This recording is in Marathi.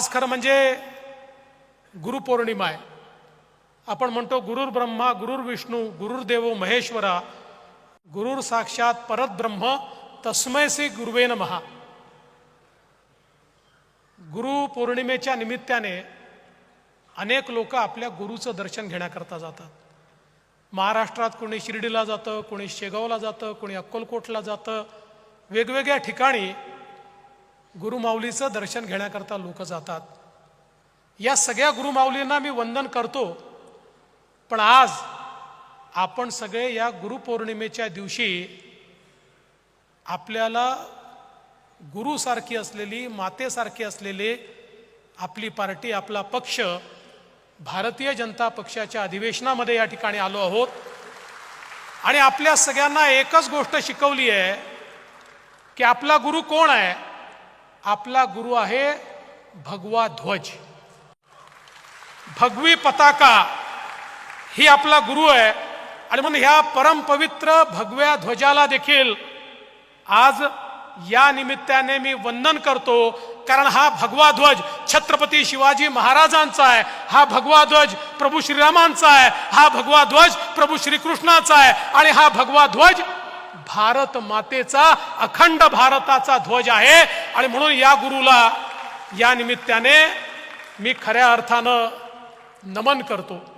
आज खरं म्हणजे गुरुपौर्णिमा आहे. आपण म्हणतो गुरुर ब्रह्मा गुरुर विष्णू गुरुर महेश्वरा गुरुर साक्षात परत ब्रह्म तस्मय से गुरुवेन महा गुरु पौर्णिमेच्या निमित्ताने अनेक लोक आपल्या गुरुचं दर्शन घेण्याकरता जातात. महाराष्ट्रात कोणी शिर्डीला जातं कोणी शेगावला जातं कोणी अक्कलकोटला जातं. वेगवेगळ्या ठिकाणी गुरुमाऊलीचं दर्शन घेण्याकरता लोक जातात. या सगळ्या गुरुमाऊलींना मी वंदन करतो. पण आज आपण सगळे या गुरुपौर्णिमेच्या दिवशी आपल्याला गुरुसारखी असलेली मातेसारखी असलेली आपली पार्टी आपला पक्ष भारतीय जनता पक्षाच्या अधिवेशनामध्ये या ठिकाणी आलो आहोत. आणि आपल्या सगळ्यांना एकच गोष्ट शिकवली आहे की आपला गुरु कोण आहे? आपला गुरु आहे भगवा ध्वज. भगवी पताका ही आपला गुरु आहे. आणि म्हणून ह्या परमपवित्र भगव्या ध्वजाला देखील आज या निमित्ताने मी वंदन करतो. कारण हा भगवा ध्वज छत्रपती शिवाजी महाराजांचा आहे. हा भगवा ध्वज प्रभू श्रीरामांचा आहे. हा भगवा ध्वज प्रभू श्रीकृष्णाचा आहे. आणि हा भगवा ध्वज भारत मातेचा अखंड भारताचा ध्वज आहे. आणि म्हणून या गुरुला या निमित्ताने मी खऱ्या अर्थानं नमन करतो.